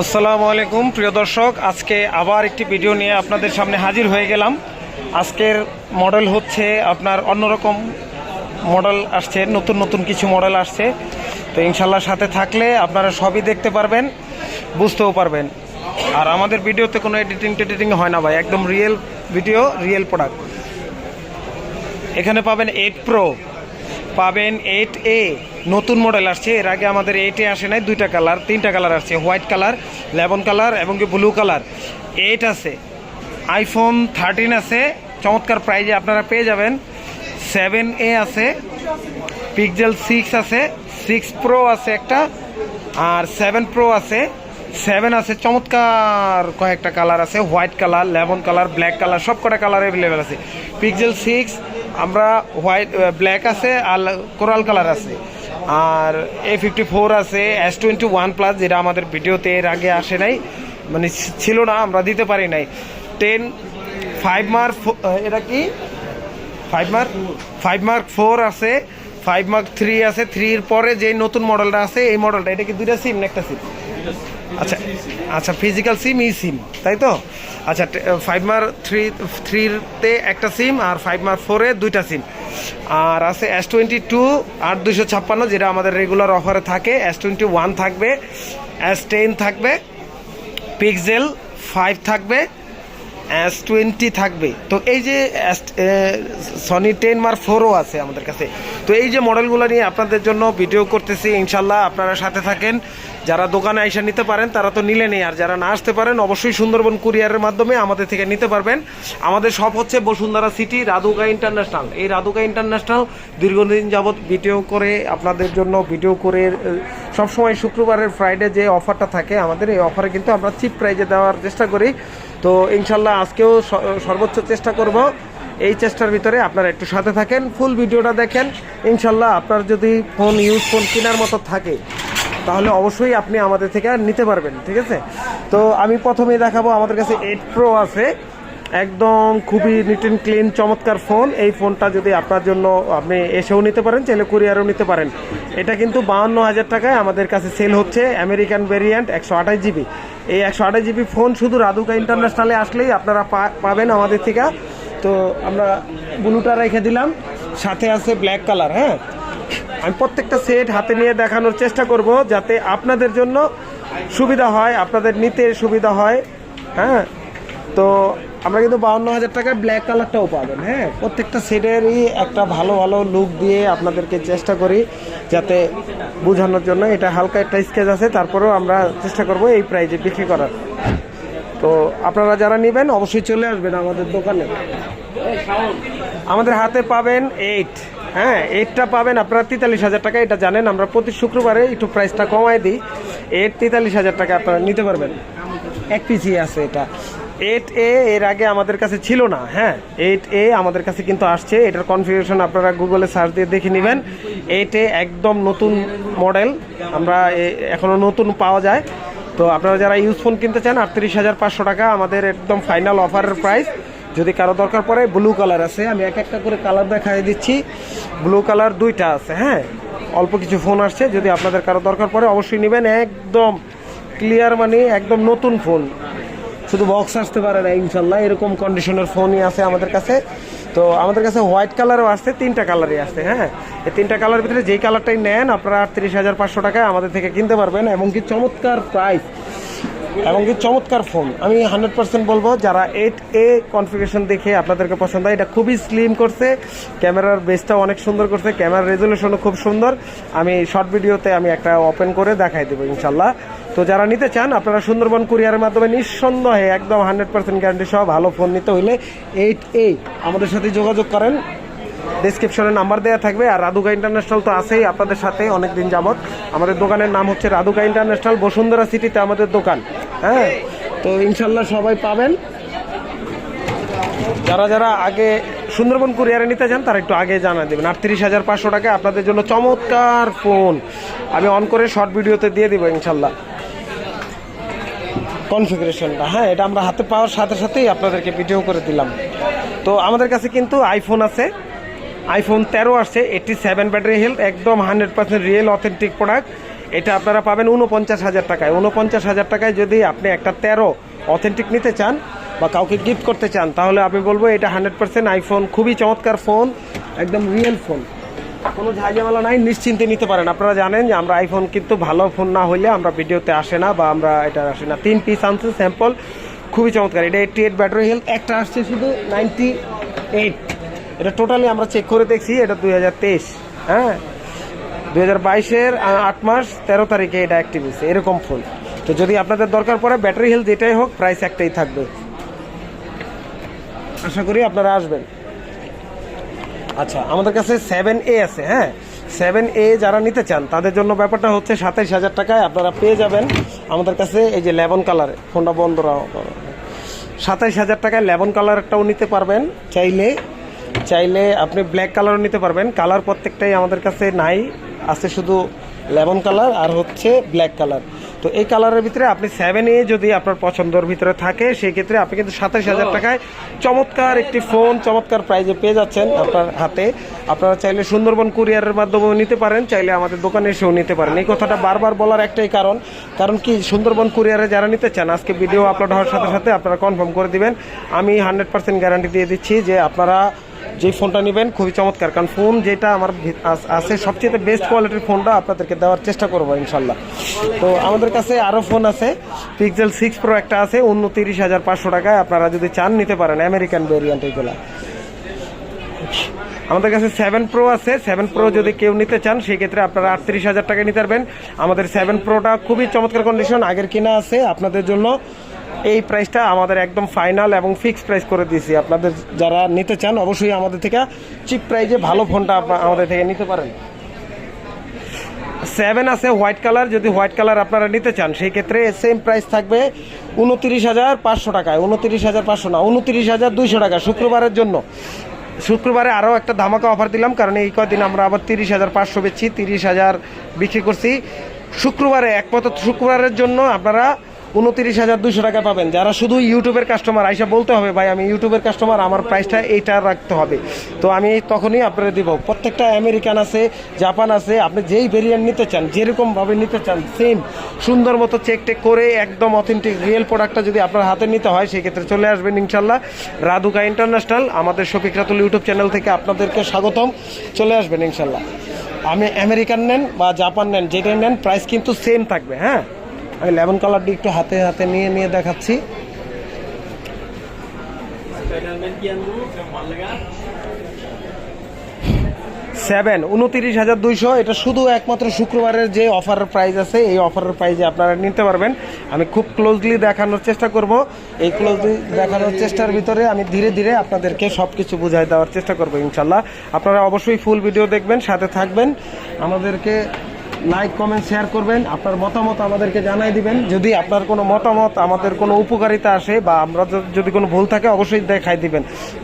আসসালামু আলাইকুম, প্রিয় দর্শক। আজকে আবার একটি ভিডিও নিয়ে আপনাদের সামনে হাজির হয়ে গেলাম। আজকের মডেল হচ্ছে আপনার অন্যরকম মডেল আসছে, নতুন নতুন কিছু মডেল আসছে। তো ইনশাল্লাহ সাথে থাকলে আপনারা সবই দেখতে পারবেন, বুঝতেও পারবেন। আর আমাদের ভিডিওতে কোনো এডিটিং টেডিটিং হয় না ভাই, একদম রিয়েল ভিডিও, রিয়েল প্রোডাক্ট। এখানে পাবেন এইট প্রো। পাবেন এইট এ নতুন মডেল আসছে, এর আগে আমাদের এইট আসে নাই, দুইটা কালার তিনটা কালার আসছে হোয়াইট কালার লেবন কালার এবং কি ব্লু কালার এইট আছে আইফোন থার্টিন আছে, চমৎকার প্রাইজে আপনারা পেয়ে যাবেন। সেভেন এ আছে পিকজেল সিক্স আছে সিক্স প্রো আছে একটা, আর সেভেন প্রো আছে। সেভেন আছে, চমৎকার কয়েকটা কালার আছে white colour lemon colour black colour সব কটা কালার অ্যাভেলেবেল আছে। পিকজেল সিক্স আমরা হোয়াইট ব্ল্যাক আছে আর কোরাল কালার আছে। আর এ ফিফটি ফোর আছে এস টোয়েন্টি ওয়ান প্লাস যেটা আমাদের ভিডিওতে এর আগে আসে নাই মানে ছিল না, আমরা দিতে পারি নাই। টেন ফাইভ মার্ক এটা কি? Five mark five mark four আছে ফাইভ মার্ক থ্রি আছে থ্রির পরে যে নতুন মডেলটা আছে, এই মডেলটা এটা কি দুইটা সিম একটা সিম আচ্ছা আচ্ছা ফিজিক্যাল সিম ই সিম তাই তো? আচ্ছা ফাইভ মার থ্রি থ্রিতে একটা সিম আর ফাইভ মার ফোরে দুইটা সিম আর আছে এস টোয়েন্টি টু আর দুশো ছাপ্পান্ন, যেটা আমাদের রেগুলার অফারে থাকে। এস টোয়েন্টি ওয়ান থাকবে এস টেন থাকবে পিক্সেল ফাইভ থাকবে এস টোয়েন্টি থাকবে। তো এই যে সনি টেন মার ফোরও আছে আমাদের কাছে। তো এই যে মডেলগুলো নিয়ে আপনাদের জন্য ভিডিও করতেছি, ইনশাল্লাহ আপনারা সাথে থাকেন। যারা দোকানে আইসা নিতে পারেন, তারা তো নিলে নেই আর যারা না আসতে পারেন, অবশ্যই সুন্দরবন কুরিয়ারের মাধ্যমে আমাদের থেকে নিতে পারবেন। আমাদের সব হচ্ছে বসুন্ধরা সিটি রাধুকা ইন্টারন্যাশনাল এই রাধুকা ইন্টারন্যাশনাল দীর্ঘদিন যাবৎ ভিডিও করে আপনাদের জন্য ভিডিও করে সবসময় শুক্রবারের ফ্রাইডে যে অফারটা থাকে, আমাদের এই অফারে কিন্তু আমরা চিপ প্রাইজে দেওয়ার চেষ্টা করি। তো ইনশাল্লাহ আজকেও সর্বোচ্চ চেষ্টা করব। এই চেষ্টার ভিতরে আপনারা একটু সাথে থাকেন, ফুল ভিডিওটা দেখেন। ইনশাল্লাহ আপনার যদি ফোন, ইউজ ফোন কেনার মতো থাকে, তাহলে অবশ্যই আপনি আমাদের থেকে নিতে পারবেন, ঠিক আছে? তো আমি প্রথমেই দেখাবো, আমাদের কাছে এইট প্রো আছে। একদম খুবই নিট অ্যান্ড ক্লিন চমৎকার ফোন এই ফোনটা যদি আপনার জন্য আপনি এসেও নিতে পারেন, চাইলে কুরিয়ারও নিতে পারেন। এটা কিন্তু বাহান্ন হাজার টাকায় আমাদের কাছে সেল হচ্ছে আমেরিকান ভেরিয়েন্ট একশো আঠাশ জিবি এই একশো আঠাশ জিবি ফোন শুধু রাধুকা ইন্টারন্যাশনালে আসলেই আপনারা পাবেন আমাদের থেকে। তো আমরা ব্লুটা রেখে দিলাম। সাথে আছে ব্ল্যাক কালার হ্যাঁ? আমি প্রত্যেকটা সেট হাতে নিয়ে দেখানোর চেষ্টা করব যাতে আপনাদের জন্য সুবিধা হয়, আপনাদের নিতে সুবিধা হয় হ্যাঁ? তো আমরা কিন্তু বাউন্ন হাজার টাকায় ব্ল্যাক কালারটাও পাবেন হ্যাঁ? প্রত্যেকটা সেটেরই একটা ভালো ভালো লুক দিয়ে আপনাদেরকে চেষ্টা করি যাতে বোঝানোর জন্য। এটা হালকা একটা স্কেচ আছে, তারপরেও আমরা চেষ্টা করব এই প্রাইজে বিক্রি করার। তো আপনারা যারা নেবেন, অবশ্যই চলে আসবেন আমাদের দোকানে। আমাদের হাতে পাবেন এইট হ্যাঁ? এইটটা পাবেন আপনারা তেতাল্লিশ হাজার টাকা, এটা জানেন। আমরা প্রতি শুক্রবারে একটু প্রাইসটা কমাই দিই। এইট তেতাল্লিশ হাজার টাকা আপনারা নিতে পারবেন। এক পিসি আছে এটা। এইট এ এর আগে আমাদের কাছে ছিল না হ্যাঁ। এইট এ আমাদের কাছে কিন্তু আসছে, এটার কনফিগারেশন আপনারা গুগলে সার্চ দিয়ে দেখে নেবেন। এইট এ একদম নতুন মডেল আমরা এ- এখনও নতুন পাওয়া যায়। তো আপনারা যারা ইউজ ফোন কিনতে চান, আটত্রিশ হাজার পাঁচশো টাকা আমাদের একদম ফাইনাল অফারের প্রাইস যদি কারও দরকার পড়ে ব্লু কালার আছে। আমি এক একটা করে কালার দেখাই দিচ্ছি। ব্লু কালার দুইটা আছে হ্যাঁ। অল্প কিছু ফোন আসছে, যদি আপনাদের কারও দরকার পড়ে, অবশ্যই নেবেন। একদম ক্লিয়ার মানে একদম নতুন ফোন শুধু বক্স আসতে পারে না, ইনশাল্লাহ এরকম কন্ডিশনের ফোনই আছে আমাদের কাছে। তো আমাদের কাছে হোয়াইট কালারও আসছে তিনটা কালারই আসছে হ্যাঁ? এই তিনটা কালার ভিতরে যেই কালারটাই নেন, আপনারা আটত্রিশ হাজার পাঁচশো টাকায় আমাদের থেকে কিনতে পারবেন এবং কি চমৎকার প্রাইস এবং কি চমৎকার ফোন আমি হান্ড্রেড পার্সেন্ট বলব, যারা এইট এ কনফিগারেশন দেখে আপনাদেরকে পছন্দ হয়, এটা খুবই স্লিম করছে ক্যামেরার বেসটাও অনেক সুন্দর করছে ক্যামেরার রেজলিউশনও খুব সুন্দর। আমি শর্ট ভিডিওতে আমি একটা ওপেন করে দেখাই দেবো, ইনশাল্লাহ। তো যারা নিতে চান, আপনারা সুন্দরবন কুরিয়ারের মাধ্যমে নিঃসন্দেহে একদম হান্ড্রেড পার্সেন্ট গ্যারান্টি সহ ভালো ফোন নিতে হইলে এইট এ আমাদের সাথে যোগাযোগ করেন। ডিসক্রিপশনে নাম্বার দেওয়া থাকবে আর রাধুকা ইন্টারন্যাশনাল তো আছেই আপনাদের সাথে অনেক দিন যাবত আমাদের দোকানের নাম হচ্ছে রাধুকা ইন্টারন্যাশনাল বসুন্ধরা সিটিতে আমাদের দোকান। হ্যাঁ? তো ইনশাল্লাহ সবাই পাবেন। যারা যারা আগে সুন্দরবন কুরিয়ারে নিতে চান, তারা একটু আগে জানা দেবেন। আটত্রিশ হাজার পাঁচশো টাকা আপনাদের জন্য চমৎকার ফোন আমি অন করে শর্ট ভিডিওতে দিয়ে দিব ইনশাল্লাহ। কনফিগারেশনটা। হ্যাঁ এটা আমরা হাতে পাওয়ার সাথে সাথেই আপনাদেরকে ভিডিও করে দিলাম। তো আমাদের কাছে কিন্তু আইফোন আছে। আইফোন তেরো আসছে এইটটি সেভেন ব্যাটারি হেলথ একদম hundred percent real authentic product এটা আপনারা পাবেন উনপঞ্চাশ হাজার টাকায়। উনপঞ্চাশ হাজার টাকায় যদি আপনি একটা তেরো অথেন্টিক নিতে চান বা কাউকে গিফট করতে চান, তাহলে আমি বলব এটা হান্ড্রেড পার্সেন্ট আইফোন খুবই চমৎকার ফোন একদম রিয়েল ফোন কোনো ঝাঁঝামেলা নাই, নিশ্চিন্তে নিতে পারেন। আপনারা জানেন যে আমরা আইফোন কিন্তু ভালো ফোন না হইলে আমরা ভিডিওতে আসে না বা আমরা এটা আসে না। তিন পিস আনছে স্যাম্পল খুবই চমৎকার। এটা এইটটি এইট ব্যাটারি হেলথ একটা আসছে শুধু নাইনটি এইট এটা টোটালি আমরা চেক করে দেখছি, এটা দুই হাজার তেইশ। হ্যাঁ? দুই হাজার বাইশের আট মাস, তেরো তারিখে এটা অ্যাক্টিভ হয়েছে, এরকম ফোন তো যদি আপনাদের দরকার পড়ে ব্যাটারি হেলথ যেটাই হোক প্রাইস একটাই থাকবে। আশা করি আপনারা আসবেন। আচ্ছা আমাদের কাছে সেভেন এ আছে হ্যাঁ? সেভেন এ যারা নিতে চান, তাদের জন্য ব্যাপারটা হচ্ছে সাতাইশ হাজার টাকায় আপনারা পেয়ে যাবেন। আমাদের কাছে এই যে লেবন কালার, ফোনটা বন্ধ সাতাইশ হাজার টাকায় লেবন কালারটাও নিতে পারবেন। চাইলে চাইলে আপনি ব্ল্যাক কালারও নিতে পারবেন। কালার প্রত্যেকটাই আমাদের কাছে নাই, আছে শুধু লেমন কালার আর হচ্ছে ব্ল্যাক কালার তো এই কালারের ভিতরে আপনি সেভেন এ যদি আপনার পছন্দের ভিতরে থাকে সেই ক্ষেত্রে আপনি কিন্তু সাতাইশ হাজার টাকায় চমৎকার একটি ফোন চমৎকার প্রাইজে পেয়ে যাচ্ছেন আপনার হাতে। আপনারা চাইলে সুন্দরবন কুরিয়ারের মাধ্যমেও নিতে পারেন চাইলে আমাদের দোকানে এসেও নিতে পারেন। এই কথাটা বারবার বলার একটাই কারণ। কারণ কি সুন্দরবন কুরিয়ারে যারা নিতে চান আজকে ভিডিও আপলোড হওয়ার সাথে সাথে আপনারা কনফার্ম করে দিবেন। আমি হান্ড্রেড পার্সেন্ট গ্যারান্টি দিয়ে দিচ্ছি যে আপনারা যে ফোনটা নেবেন, খুবই চমৎকার। কারণ ফোন যেটা আমার আছে, সবচেয়ে বেস্ট কোয়ালিটির ফোনটা আপনাদেরকে দেওয়ার চেষ্টা করব ইনশাল্লাহ। তো আমাদের কাছে আরও ফোন আছে পিক্সেল সিক্স প্রো একটা আছে, উনতিরিশ হাজার পাঁচশো টাকায় আপনারা যদি চান নিতে পারেন আমেরিকান ভেরিয়েন্ট এইগুলা আমাদের কাছে সেভেন প্রো আছে সেভেন প্রো যদি কেউ নিতে চান সেই ক্ষেত্রে আপনারা আটত্রিশ হাজার টাকা নিতে পারবেন। আমাদের সেভেন প্রোটা খুবই চমৎকার কন্ডিশন আগের কিনা আছে আপনাদের জন্য। এই প্রাইসটা আমাদের একদম ফাইনাল এবং ফিক্সড প্রাইস করে দিয়েছি। আপনাদের যারা নিতে চান, অবশ্যই আমাদের থেকে চিপ প্রাইজে ভালো ফোনটা আমাদের থেকে নিতে পারেন। সেভেন আছে হোয়াইট কালার যদি হোয়াইট কালার আপনারা নিতে চান, সেই ক্ষেত্রে সেম প্রাইস থাকবে উনত্রিশ হাজার পাঁচশো টাকায়। উনত্রিশ হাজার পাঁচশো না, উনত্রিশ হাজার দুইশো টাকা শুক্রবারের জন্য। শুক্রবারে আরও একটা ধামাকা অফার দিলাম, কারণ এই কদিন আমরা আবার তিরিশ হাজার পাঁচশো বেচছি, তিরিশ হাজার বিক্রি করছি। শুক্রবারে, একমাত্র শুক্রবারের জন্য আপনারা উনত্রিশ হাজার দুশো টাকা পাবেন। যারা শুধু ইউটিউবের কাস্টমার আইসা বলতে হবে, ভাই, আমি ইউটিউবের কাস্টমার আমার প্রাইসটা এইটা রাখতে হবে। তো আমি তখনই আপনারা দিব। প্রত্যেকটা আমেরিকান আছে জাপান আছে, আপনি যেই ভেরিয়েন্ট নিতে চান, যেরকমভাবে নিতে চান সেম সুন্দর মতো চেক টেক করে একদম অথেন্টিক রিয়েল প্রোডাক্টটা যদি আপনার হাতে নিতে হয় সেই ক্ষেত্রে চলে আসবেন ইনশাল্লাহ রাধুকা ইন্টারন্যাশনাল আমাদের শফিক রাতুল ইউটিউব চ্যানেল থেকে আপনাদেরকে স্বাগতম। চলে আসবেন ইনশাল্লাহ আমি আমেরিকান নেন বা জাপান নেন, যেটাই নেন প্রাইস কিন্তু সেম থাকবে হ্যাঁ? আমি লেমন কালারটি একটু হাতে হাতে নিয়ে নিয়ে দেখাচ্ছি। সেভেন উনতিরিশ হাজার দুইশো। এটা শুধু একমাত্র শুক্রবারের যে অফারের প্রাইস আছে, এই অফারের প্রাইজে আপনারা নিতে পারবেন। আমি খুব ক্লোজলি দেখানোর চেষ্টা করব। এই ক্লোজলি দেখানোর চেষ্টার ভিতরে আমি ধীরে ধীরে আপনাদেরকে সব কিছু বুঝাই দেওয়ার চেষ্টা করব ইনশাল্লাহ। আপনারা অবশ্যই ফুল ভিডিও দেখবেন, সাথে থাকবেন। আমাদেরকে লাইক কমেন্ট শেয়ার করবেন। আপনার মতামত আমাদেরকে জানাই দিবেন। যদি আপনার কোনো মতামত, আমাদের কোনো উপকারিতা আসে বা আমরা যদি কোনো ভুল থাকে, অবশ্যই দেখাই দিবেন।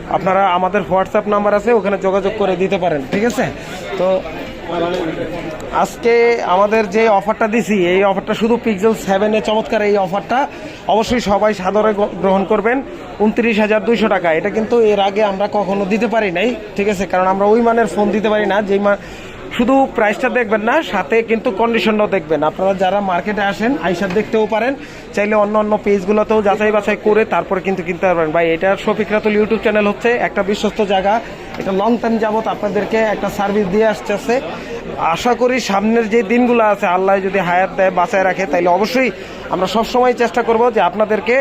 আপনারা আমাদের হোয়াটসঅ্যাপ নাম্বার আছে, ওখানে যোগাযোগ করে দিতে পারেন। ঠিক আছে? তো আজকে আমাদের যে অফারটা দিছি, এই অফারটা শুধু পিক্সেল সেভেনে চমৎকার এই অফারটা অবশ্যই সবাই সাদরে গ্রহণ করবেন। উনত্রিশ হাজার দুইশো টাকা। এটা কিন্তু এর আগে আমরা কখনো দিতে পারি নাই। ঠিক আছে? কারণ আমরা ওই মানের ফোন দিতে পারি না। যেই মান শুধু প্রাইসটা দেখবেন না, সাথে কিন্তু কন্ডিশনও দেখবেন। আপনারা যারা মার্কেটে আসেন আইসার দেখতেও পারেন। চাইলে অন্য অন্য পেজগুলোতেও যাচাই বাছাই করে তারপরে কিন্তু কিনতে পারবেন। ভাই, এটা শফিক রাতুল ইউটিউব চ্যানেল হচ্ছে একটা বিশ্বস্ত জায়গা। এটা লং টাইম যাবত আপনাদেরকে একটা সার্ভিস দিয়ে আসতেছে। আশা করি সামনের যে দিনগুলো আছে, আল্লাহ যদি হায়াত দেয়, বাঁচায় রাখে, তাইলে অবশ্যই আমরা সবসময় চেষ্টা করব যে আপনাদেরকে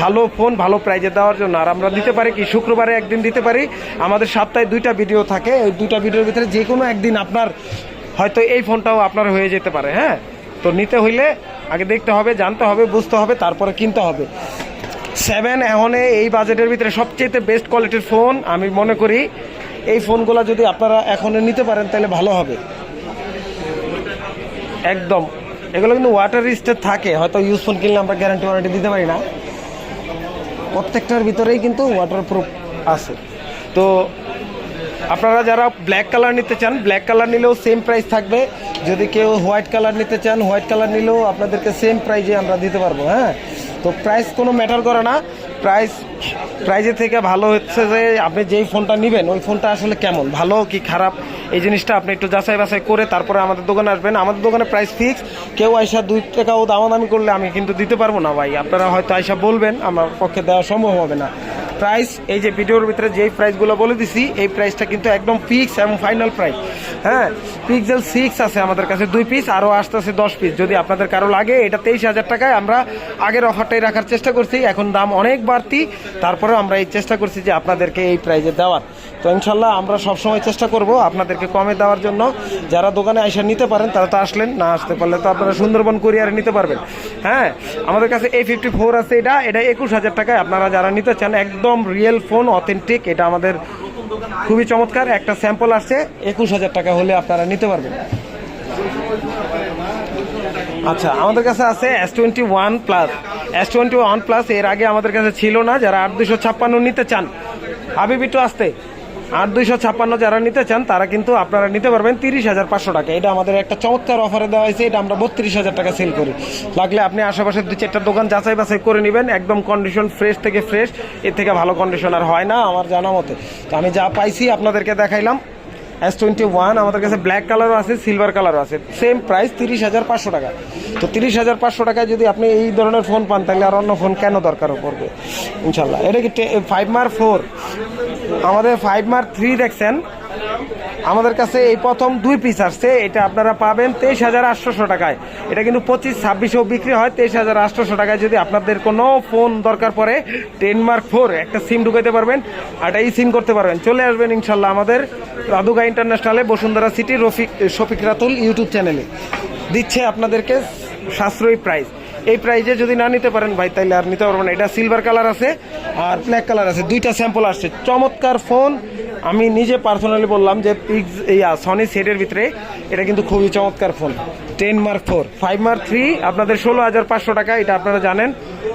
ভালো ফোন, ভালো প্রাইজে দেওয়ার জন্য। আর আমরা দিতে পারি কি? শুক্রবারে একদিন দিতে পারি। আমাদের সপ্তাহে দুইটা ভিডিও থাকে। ওই দুইটা ভিডিওর ভিতরে যে কোনো একদিন আপনার হয়তো এই ফোনটাও আপনার হয়ে যেতে পারে হ্যাঁ? তো নিতে হইলে আগে দেখতে হবে, জানতে হবে, বুঝতে হবে, তারপরে কিনতে হবে। সেভেন এখনে এই বাজেটের ভিতরে সবচেয়ে বেস্ট কোয়ালিটির ফোন আমি মনে করি এই ফোনগুলো যদি আপনারা এখনও নিতে পারেন, তাহলে ভালো হবে। একদম। এগুলো কিন্তু ওয়াটার রিস্টেড থাকে, হয়তো ইউজ ফোন কিনলে আমরা গ্যারান্টি ওয়ারেন্টি দিতে পারি না। প্রত্যেকটার ভিতরেই কিন্তু ওয়াটার প্রুফ আছে। তো আপনারা যারা ব্ল্যাক কালার নিতে চান ব্ল্যাক কালার নিলেও সেম প্রাইস থাকবে। যদি কেউ হোয়াইট কালার নিতে চান হোয়াইট কালার নিলেও আপনাদেরকে সেম প্রাইজে আমরা দিতে পারব হ্যাঁ? তো প্রাইস কোনো ম্যাটার করে না। প্রাইস, প্রাইজের থেকে ভালো হচ্ছে যে আপনি যেই ফোনটা নেবেন, ওই ফোনটা আসলে কেমন? ভালো কি খারাপ? এই জিনিসটা আপনি একটু যাচাই বাছাই করে তারপরে আমাদের দোকানে আসবেন। আমাদের দোকানে প্রাইস ফিক্স কেউ আয়সা দুই টাকাও দামাদামি করলে আমি কিন্তু দিতে পারব না ভাই। আপনারা হয়তো আয়সা বলবেন, আমার পক্ষে দেওয়া সম্ভব হবে না। প্রাইস এই যে ভিডিওর ভিতরে যেই প্রাইসগুলো বলে দিছি, এই প্রাইসটা কিন্তু একদম ফিক্স এবং ফাইনাল প্রাইস হ্যাঁ পিক্সেল সিক্স আছে আমাদের কাছে, দুই পিস আরও আসতেছে দশ পিস যদি আপনাদের কারও লাগে, এটা তেইশ হাজার টাকায় আমরা আগের অফারটাই রাখার চেষ্টা করছি, এখন দাম অনেক বাড়তি, তারপরেও আমরা এই চেষ্টা করছি যে আপনাদেরকে এই প্রাইজে দেওয়ার। তো ইনশাল্লাহ আমরা সবসময় চেষ্টা করব আপনাদেরকে কমে দেওয়ার জন্য। যারা দোকানে আইসা নিতে পারেন, তারা তো আসলেন, না আসতে পারলে তো আপনারা সুন্দরবন কুরিয়ারে নিতে পারবেন। হ্যাঁ আমাদের কাছে এই ফিফটি ফোর আছে এটা এটা একুশ হাজার টাকায় আপনারা যারা নিতে চান একদম রিয়েল ফোন অথেন্টিক এটা আমাদের খুবই চমৎকার। একটা স্যাম্পল আসছে, একুশ হাজার টাকা হলে আপনারা নিতে পারবেন। আচ্ছা আমাদের কাছে আছে S twenty one plus S twenty one plus এর আগে আমাদের কাছে ছিল না, যারা আট দুশো ছাপ্পান্ন নিতে চান। আবি বিটু আসতে। আট দুইশো ছাপ্পান্ন যারা নিতে চান, তারা কিন্তু আপনারা নিতে পারবেন তিরিশ হাজার পাঁচশো টাকা। এটা আমাদের একটা চমৎকার অফারে দেওয়া হয়েছে, এটা আমরা বত্রিশ হাজার টাকা সেল করি। লাগলে আপনি আশেপাশে দু চারটা দোকান যাচাই বাছাই করে নেবেন, একদম কন্ডিশন ফ্রেশ থেকে ফ্রেশ এর থেকে ভালো কন্ডিশন আর হয় না আমার জানা মতে। তো আমি যা পাইছি আপনাদেরকে দেখাইলাম। এস টোয়েন্টি ওয়ান আমাদের কাছে ব্ল্যাক কালারও আছে সিলভার কালারও আছে। সেম প্রাইস তিরিশ হাজার পাঁচশো টাকা। তো তিরিশ হাজার পাঁচশো টাকায় যদি আপনি এই ধরনের ফোন পান, তাহলে আর অন্য ফোন কেন দরকার পড়বে? ইনশাল্লাহ এটা কি ফাইভ মার ফোর আমাদের ফাইভ মার্ক থ্রি দেখছেন। আমাদের কাছে এই প্রথম দুই পিস আসছে, এটা আপনারা পাবেন তেইশ হাজার আটশোশো টাকায়। এটা কিন্তু পঁচিশ, ছাব্বিশেও বিক্রি হয়, তেইশ হাজার আটশোশো টাকায়। যদি আপনাদের কোনো ফোন দরকার পড়ে টেন মার্ক ফোর একটা সিম ঢুকাইতে পারবেন আর একটা ই সিম করতে পারবেন। চলে আসবেন ইনশাল্লাহ আমাদের রাধুগা ইন্টারন্যাশনালে বসুন্ধরা সিটি রফিক, শফিক রাতুল ইউটিউব চ্যানেলে দিচ্ছে আপনাদেরকে সাশ্রয়ী প্রাইস এই প্রাইজে যদি না নিতে পারেন ভাই, তাইলে আর নিতে পারবেন এটা সিলভার কালার আছে আর ব্ল্যাক কালার আছে। দুইটা স্যাম্পল আসছে। চমৎকার ফোন আমি নিজে পার্সোনালি বললাম যে পিক্স সনি সেটের ভিতরে এটা কিন্তু খুবই চমৎকার phone ten mark four five mark three আপনাদের ষোলো হাজার পাঁচশো টাকা, এটা আপনারা জানেন।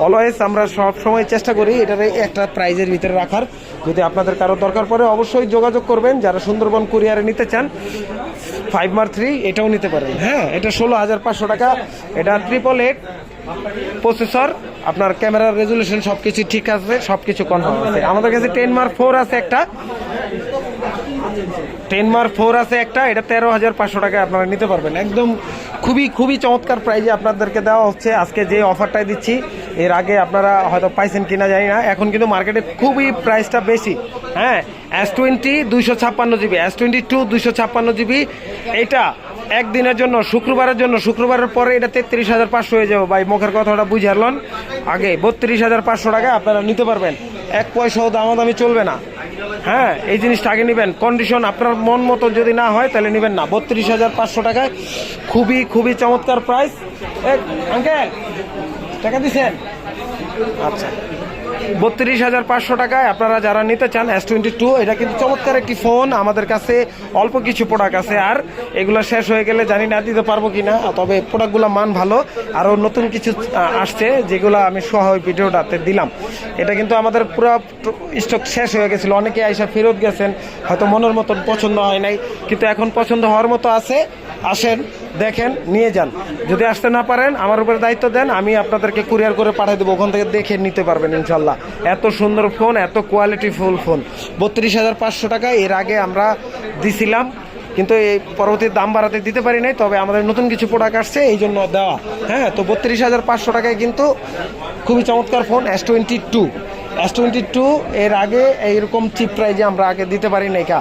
অলওয়েজ আমরা সব সময় চেষ্টা করি এটার একটা প্রাইজের ভিতরে রাখার। যদি আপনাদের কারও দরকার পড়ে, অবশ্যই যোগাযোগ করবেন। যারা সুন্দরবন কুরিয়ারে নিতে চান ফাইভ মার থ্রি এটাও নিতে পারেন। হ্যাঁ এটা ষোলো হাজার পাঁচশো টাকা। এটা ট্রিপল এইট প্রসেসর, আপনার ক্যামেরার রেজুলেশন সব কিছু ঠিক আছে সব কিছু কনফার্ম আছে। আমাদের কাছে টেন মার ফোর আছে একটা। টেন মার ফোর আছে একটা, এটা তেরো হাজার পাঁচশো টাকায় আপনারা নিতে পারবেন। একদম খুবই খুবই চমৎকার প্রাইজে আপনাদেরকে দেওয়া হচ্ছে। আজকে যে অফারটাই দিচ্ছি, এর আগে আপনারা হয়তো পাইছেন কিনা জানি না। এখন কিন্তু মার্কেটে খুবই প্রাইসটা বেশি। হ্যাঁ এস টোয়েন্টি দুইশো ছাপ্পান্ন জিবি এস টোয়েন্টি টু দুইশো ছাপ্পান্ন জিবি এটা একদিনের জন্য, শুক্রবারের জন্য, শুক্রবারের পরে এটা তেত্রিশ হাজার পাঁচশো হয়ে যাবে। ভাই, মুখের কথাটা বুঝে হারলেন আগে বত্রিশ হাজার পাঁচশো টাকা আপনারা নিতে পারবেন। এক পয়সাও দামাদামি চলবে না। হ্যাঁ এই জিনিসটা আগে নেবেন। কন্ডিশন আপনার মন মতো যদি না হয়, তাহলে নেবেন না। বত্রিশ হাজার পাঁচশো টাকায় খুবই খুবই চমৎকার প্রাইস আঙ্কেল টাকা দিছেন? আচ্ছা। বত্রিশ হাজার পাঁচশো টাকায় আপনারা যারা নিতে চান এস টোয়েন্টি টু এটা কিন্তু চমৎকার একটি ফোন। আমাদের কাছে অল্প কিছু প্রোডাক্ট আছে। আর এগুলো শেষ হয়ে গেলে জানি না দিতে পারব কি না তবে প্রোডাক্টগুলো মান ভালো। আরও নতুন কিছু আসছে, যেগুলো আমি সহ ভিডিওটাতে দিলাম। এটা কিন্তু আমাদের পুরো স্টক শেষ হয়ে গেছিল। অনেকে আইসা ফেরত গেছেন, হয়তো মনের মতন পছন্দ হয় নাই। কিন্তু এখন পছন্দ হওয়ার মতো আছে। আসেন দেখেন, নিয়ে যান। যদি আসতে না পারেন, আমার উপরে দায়িত্ব দেন, আমি আপনাদেরকে কুরিয়ার করে পাঠিয়ে দেবো। ওখান থেকে দেখে নিতে পারবেন, ইনশাল্লাহ। এত সুন্দর ফোন, এত কোয়ালিটি ফুল ফোন বত্রিশ হাজার পাঁচশো টাকা এর আগে আমরা দিছিলাম, কিন্তু এই পরবর্তী দাম বাড়াতে দিতে পারি নাই, তবে আমাদের নতুন কিছু প্রোডাক্ট আসছে, এই জন্য দেওয়া। হ্যাঁ তো বত্রিশ হাজার পাঁচশো টাকায় কিন্তু খুবই চমৎকার phone S twenty two S twenty two এর আগে এইরকম চিপ প্রাইজে আমরা আগে দিতে পারি নাই কা।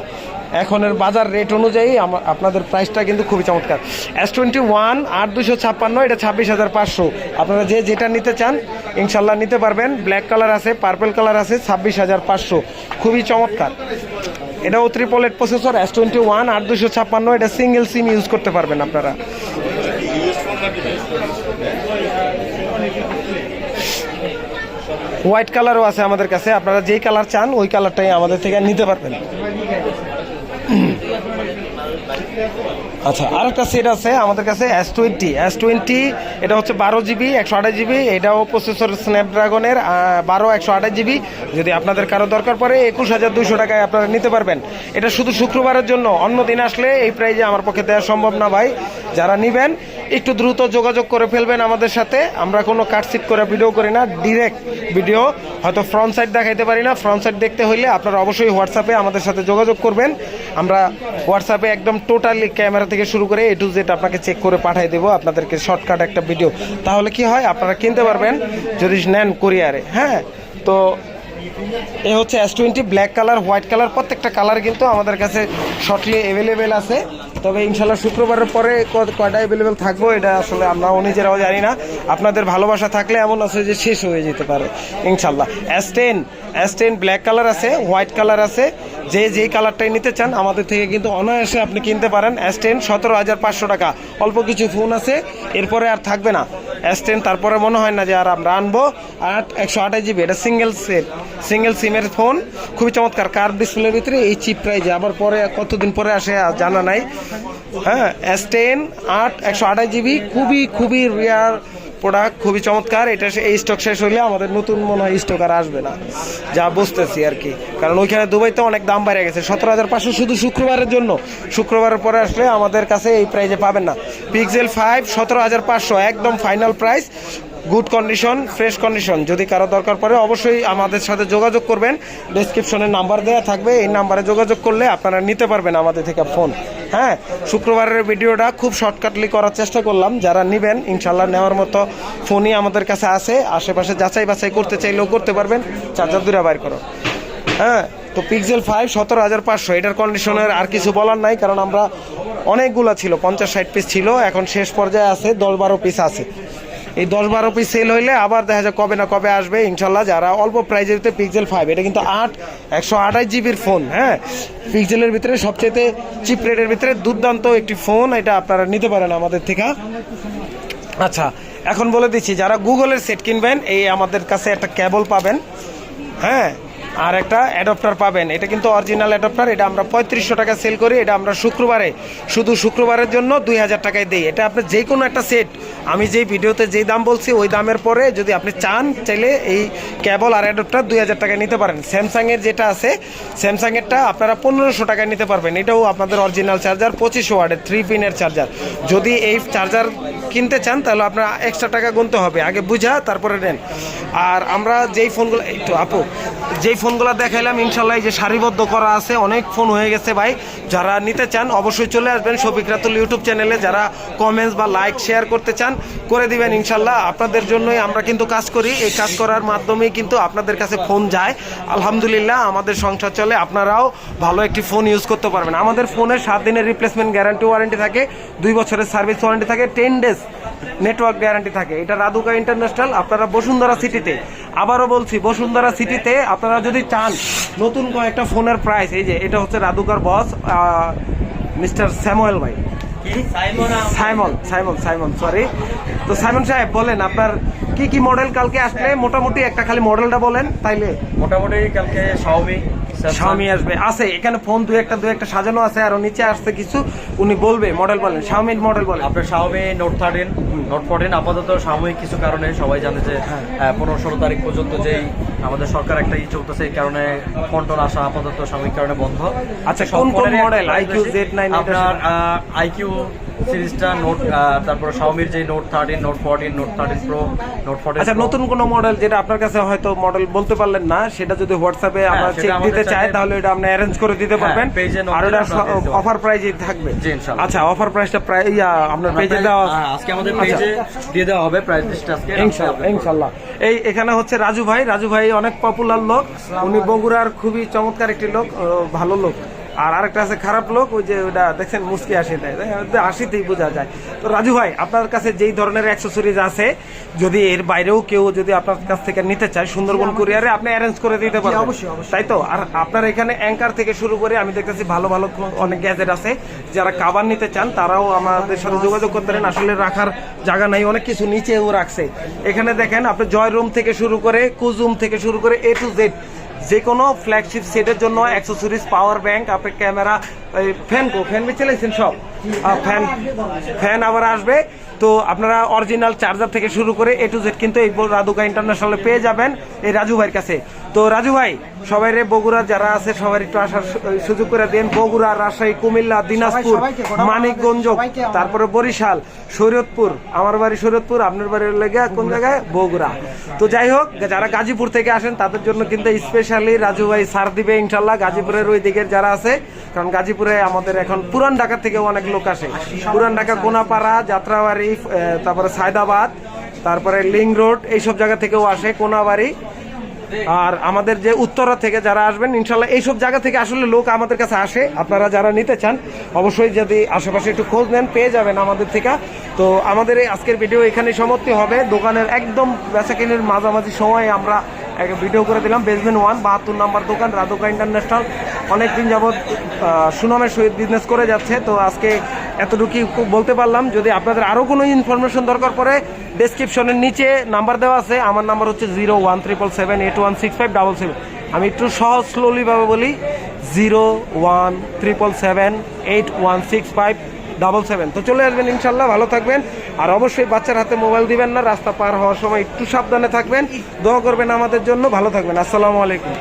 এখনের বাজার রেট অনুযায়ী আপনাদের প্রাইসটা কিন্তু খুবই চমৎকার। এস টোয়েন্টি ওয়ান আট দুশো ছাপ্পান্ন, এটা ছাব্বিশ হাজার পাঁচশো। আপনারা যে যেটা নিতে চান, ইনশাল্লাহ নিতে পারবেন। ব্ল্যাক কালার আছে পার্পল কালার আছে, ছাব্বিশ হাজার পাঁচশো। খুবই চমৎকার। এটাও triple eight processor S twenty one আট দুশো ছাপ্পান্ন, এটা সিঙ্গেল সিম ইউজ করতে পারবেন আপনারা। হোয়াইট কালারও আছে আমাদের কাছে, আপনারা যেই কালার চান, ওই কালারটাই আমাদের থেকে নিতে পারবেন। আচ্ছা আর একটা সেট আছে আমাদের কাছে এস টোয়েন্টি এস টোয়েন্টি এটা হচ্ছে বারো জিবি একশো আঠাশ জিবি এটাও প্রসেসর স্ন্যাপড্রাগনের বারো, একশো আঠাশ জিবি যদি আপনাদের কারও দরকার পড়ে, একুশ হাজার দুশো টাকায় আপনারা নিতে পারবেন। এটা শুধু শুক্রবারের জন্য। অন্য দিন আসলে এই প্রাইজে আমার পক্ষে দেওয়া সম্ভব না ভাই। যারা নেবেন একটু দ্রুত যোগাযোগ করে ফেলবেন আমাদের সাথে। আমরা কোনো কাটসিট করে ভিডিও করি না ডিরেক্ট ভিডিও হয়তো ফ্রন্ট সাইড দেখাইতে পারি না। ফ্রন্ট সাইড দেখতে হইলে আপনারা অবশ্যই হোয়াটসঅ্যাপে আমাদের সাথে যোগাযোগ করবেন। আমরা হোয়াটসঅ্যাপে একদম টোটালি ক্যামেরা থেকে শুরু করে এ টু জেড আপনাকে চেক করে পাঠিয়ে দেবো আপনাদেরকে শর্টকাট একটা ভিডিও তাহলে কি হয়? আপনারা কিনতে পারবেন যদি নেন কোরিয়ারে হ্যাঁ? তো এ হচ্ছে S twenty black colour white colour প্রত্যেকটা কালার কিন্তু আমাদের কাছে শর্টলি অ্যাভেলেবেল আছে। তবে ইনশাল্লাহ শুক্রবারের পরে কয়টা অ্যাভেলেবেল থাকব এটা আসলে আমরাও নিজেরাও জানি না। আপনাদের ভালোবাসা থাকলে এমন আছে যে শেষ হয়ে যেতে পারে, ইনশাল্লাহ। S ten ten S ten black colour আছে হোয়াইট কালার আছে যে যেই কালারটাই নিতে চান, আমাদের থেকে কিন্তু অনায়াসে আপনি কিনতে পারেন এস টেন সতেরো হাজার পাঁচশো টাকা। অল্প কিছু ফোন আছে, এরপরে আর থাকবে না। এস টেন তারপরে মনে হয় না যে আর আমরা আনব। আট, একশো আঠাশ জিবি এটা সিঙ্গেল সেট সিঙ্গেল সিমের ফোন খুবই চমৎকার কার ডিসপ্লের ভিতরে এই চিপ প্রাইজে আবার পরে কতদিন পরে আসে জানা নাই। হ্যাঁ এস টেন আট, একশো আঠাশ জিবি খুবই খুবই রেয়ার প্রোডাক্ট খুবই চমৎকার, এটা এই স্টক শেষ হলে আমাদের নতুন মনে হয় স্টক আর আসবে না। যা বুঝতেছি আর কি। কারণ ওইখানে দুবাইতে অনেক দাম বেড়ে গেছে, সতেরো হাজার পাঁচশো শুধু শুক্রবারের জন্য। শুক্রবারের পরে আসলে আমাদের কাছে এই প্রাইজে পাবেন না। পিক্সেল ফাইভ সতেরো হাজার পাঁচশো, একদম final price good condition, fresh condition. যদি কারও দরকার পড়ে, অবশ্যই আমাদের সাথে যোগাযোগ করবেন। ডিসক্রিপশনে নাম্বার দেওয়া থাকবে। এই নাম্বারে যোগাযোগ করলে আপনারা নিতে পারবেন আমাদের থেকে ফোন। হ্যাঁ শুক্রবারের ভিডিওটা খুব শর্টকাটলি করার চেষ্টা করলাম। যারা নেবেন ইনশাল্লাহ নেওয়ার মতো ফোনই আমাদের কাছে আছে। আশেপাশে যাচাই বাছাই করতে চাইলেও করতে পারবেন। চার্জার দূরে বাইর করো। হ্যাঁ তো পিক্সেল ফাইভ সতেরো হাজার পাঁচশো। এটার কন্ডিশনের আর কিছু বলার নাই, কারণ আমরা অনেকগুলো ছিল, পঞ্চাশ ষাট পিস ছিল। এখন শেষ পর্যায়ে আছে, দশ বারো পিস আছে। এই দশ বারো পিস সেল হইলে আবার দেখা যায় কবে না কবে আসবে, ইনশাল্লাহ যারা অল্প প্রাইজের ভিতরে পিক্সেল ফাইভ এটা কিন্তু আট, একশো আঠাশ জিবির ফোন হ্যাঁ? পিক্সেলের ভিতরে সবচেয়ে চিপ রেটের ভিতরে দুর্দান্ত একটি ফোন এটা আপনারা নিতে পারেন আমাদের থেকে। আচ্ছা এখন বলে দিচ্ছি, যারা গুগলের সেট কিনবেন, এই আমাদের কাছে একটা ক্যাবল পাবেন হ্যাঁ? আর একটা অ্যাডপ্টার পাবেন। এটা কিন্তু অরিজিনাল অ্যাডপ্টার এটা আমরা পঁয়ত্রিশশো টাকা সেল করি, এটা আমরা শুক্রবারে, শুধু শুক্রবারের জন্য দুই হাজার টাকায় দিই। এটা আপনি যে কোনো একটা সেট আমি যেই ভিডিওতে যেই দাম বলছি, ওই দামের পরে যদি আপনি চান, চাইলে এই কেবল আর অ্যাডপ্টার দুই হাজার টাকায় নিতে পারেন। স্যামসাংয়ের যেটা আছে স্যামসাংয়েরটা আপনারা পনেরোশো টাকায় নিতে পারবেন। এটাও আপনাদের অরিজিনাল চার্জার পঁচিশশো ওয়ার্ডের থ্রি পিনের চার্জার যদি এই চার্জার কিনতে চান, তাহলে আপনার এক্সট্রা টাকা গুনতে হবে। আগে বুঝা, তারপরে নেন। আর আমরা যেই ফোনগুলো একটু আপু, যেই ফোনগুলো দেখাইলাম, ইনশাল্লাহ যে সারিবদ্ধ করা আছে, অনেক ফোন হয়ে গেছে ভাই। যারা নিতে চান, অবশ্যই চলে আসবেন শফিক রাতুল ইউটিউব চ্যানেলে। যারা কমেন্টস বা লাইক শেয়ার করতে চান, করে দিবেন ইনশাল্লাহ। আপনাদের জন্যই আমরা কিন্তু কাজ করি। এই কাজ করার মাধ্যমেই কিন্তু আপনাদের কাছে ফোন যায়। আলহামদুলিল্লাহ, আমাদের সংসার চলে। আপনারাও ভালো একটি ফোন ইউজ করতে পারবেন। আমাদের ফোনের সাত দিনের রিপ্লেসমেন্ট গ্যারান্টি ওয়ারেন্টি থাকে, দুই বছরের সার্ভিস ওয়ারেন্টি থাকে টেন ডেজ নেটওয়ার্ক গ্যারান্টি থাকে। এটা রাধুকা ইন্টারন্যাশনাল আপনারা বসুন্ধরা সিটিতে আবারও বলছি বসুন্ধরা সিটিতে আপনারা যদি চান নতুন কয়েকটা ফোনের প্রাইস এই যে এটা হচ্ছে রাধুকার বস মিস্টার স্যামুয়েল ভাই। সাইমন সাইমন সাইমন সরি তো সাইমন সাহেব বলেন আপনার কি কি মডেল কালকে আসলে? মোটামুটি একটা খালি মডেলটা বলেন তাইলে। মোটামুটি কালকে শাওমি শাওমি আসবে। আছে এখানে ফোন দুই একটা দুই একটা সাজানো আছে আর নিচে আসছে কিছু। উনি বলবে মডেল বলেন শাওমির মডেল বলেন। আপনার Xiaomi note thirteen note fourteen আপাতত সাময়িক কিছু কারণে সবাই জানে যে হ্যাঁ। পনেরো ষোলো তারিখ পর্যন্ত যেই আমাদের সরকার একটা ই চলতেছে এই কারণে ফোন টোন আসা আপাতত সাময়িক কারণে বন্ধ। আচ্ছা, কোন কোন IQ বেশি। Z9 এটা আপনার আইকিউ সিরিজটা নোট তারপর শাওমির যে note thirteen note fourteen note thirteen pro note fourteen আচ্ছা নতুন কোন মডেল যেটা আপনার কাছে হয়তো মডেল বলতে পারলেন না সেটা যদি হোয়াটসঅ্যাপে আমরা চেক দিতে চাই চাইলে- তাহলে এটা আপনি অ্যারেঞ্জ করে দিতে হ্যাঁ, পারবেন। আর দেবো। অফার প্রাইজে থাকবে। আচ্ছা অফার প্রাইসটা প্রায় আপনার পেজে দেওয়া আজকে আমাদের আচ্ছা। পেজে দিয়ে দেওয়া হবে প্রাইস আজকে। ইনশাল্লাহ ইনশাল্লাহ। এই এখানে হচ্ছে রাজু ভাই। রাজু ভাই অনেক পপুলার লোক। উনি বগুড়ার খুবই চমৎকার একটি লোক ভালো লোক। আর আরেকটা আছে খারাপ লোক ওই যে ওটা দেখছেন মুসকি হাসি দেয়। দেখ, হাসিতেই বোঝা যায়। তো রাজু ভাই আপনার কাছে যেই ধরনের অ্যাক্সেসরিজ আছে যদি এর বাইরেও কেউ যদি আপনার কাছ থেকে নিতে চায় সুন্দরবন কুরিয়ারে আপনি অ্যারেঞ্জ করে দিতে পারবেন। অবশ্যই তাই তো? আর আপনার এখানে অ্যাঙ্কার থেকে শুরু করে আমি দেখতেছি ভালো ভালো অনেক গ্যাজেট আছে। যারা কাবার নিতে চান তারাও আমাদের সাথে যোগাযোগ করতে পারেন। আসলে রাখার জায়গা নাই অনেক কিছু নিচেও রাখছে। এখানে দেখেন আপনি জয় রুম থেকে শুরু করে কুজুম থেকে শুরু করে এ টু জেড যে কোনো ফ্ল্যাগশিপ সেটের জন্য অ্যাক্সেসরিজ পাওয়ার ব্যাংক আপনার ক্যামেরা ফ্যান কো ফ্যান চালাইছেন সব? ফ্যান ফ্যান আবার আসবে। তো আপনারা অরিজিনাল চার্জার থেকে শুরু করে এ টু জেড কিন্তু এই রাধুকা ইন্টারন্যাশনালে পেয়ে যাবেন এই রাজু ভাইয়ের কাছে। তো রাজু ভাই সবাই রে বগুড়া যারা আছে সবার একটু আসার সুযোগ করে দেন। বগুড়া রাজশাহী কুমিল্লা দিনাজপুর মানিকগঞ্জ তারপরে বরিশাল শরীয়তপুর আমার বাড়ি শরীয়তপুর আপনার বাড়ির লেগে কোন জায়গায়? বগুড়া। তো যাই হোক যারা গাজীপুর থেকে আসেন তাদের জন্য কিন্তু স্পেশালি রাজু ভাই সার দিবে ইনশাল্লাহ গাজীপুরের ওই দিকের যারা আছে। কারণ গাজীপুরে আমাদের এখন পুরান ঢাকা থেকে অনেক লোক আসে। পুরান ঢাকা কোনাপাড়া যাত্রাবাড়ি তারপরে সায়দাবাদ তারপরে লিং রোড এইসব জায়গা থেকেও আসে কোনাবাড়ি। আর আমাদের যে উত্তরা থেকে যারা আসবেন, ইনশাল্লাহ এইসব জায়গা থেকে আসলে লোক আমাদের কাছে আসে। আপনারা যারা নিতে চান, অবশ্যই যদি আশেপাশে একটু খোঁজ নেন, পেয়ে যাবেন আমাদের থেকে। তো আমাদের এই আজকের ভিডিও এখানেই সমাপ্তি হবে। দোকানের একদম বেচাকেনির মাঝামাঝি সময়ে আমরা একটা ভিডিও করে দিলাম। বেসমেন্ট ওয়ান বাহাত্তর নাম্বার দোকান, রাধুকা ইন্টারন্যাশনাল। অনেকদিন যাবৎ সুনামের সহিত বিজনেস করে যাচ্ছে। তো আজকে এতটুকুই বলতে পারলাম। যদি আপনাদের আরও কোনো ইনফরমেশন দরকার পড়ে ডেসক্রিপশনের নিচে নাম্বার দেওয়া আছে। আমার নাম্বার হচ্ছে zero one triple seven eight one six five double seven আমি একটু সহজ স্লোলিভাবে বলি। Zero one triple seven eight one six five double seven তো চলে আসবেন ইনশাল্লাহ, ভালো থাকবেন। আর অবশ্যই বাচ্চার হাতে মোবাইল দিবেন না, রাস্তা পার হওয়ার সময় একটু সাবধানে থাকবেন। দোয়া করবেন আমাদের জন্য। ভালো থাকবেন। আসসালামু আলাইকুম।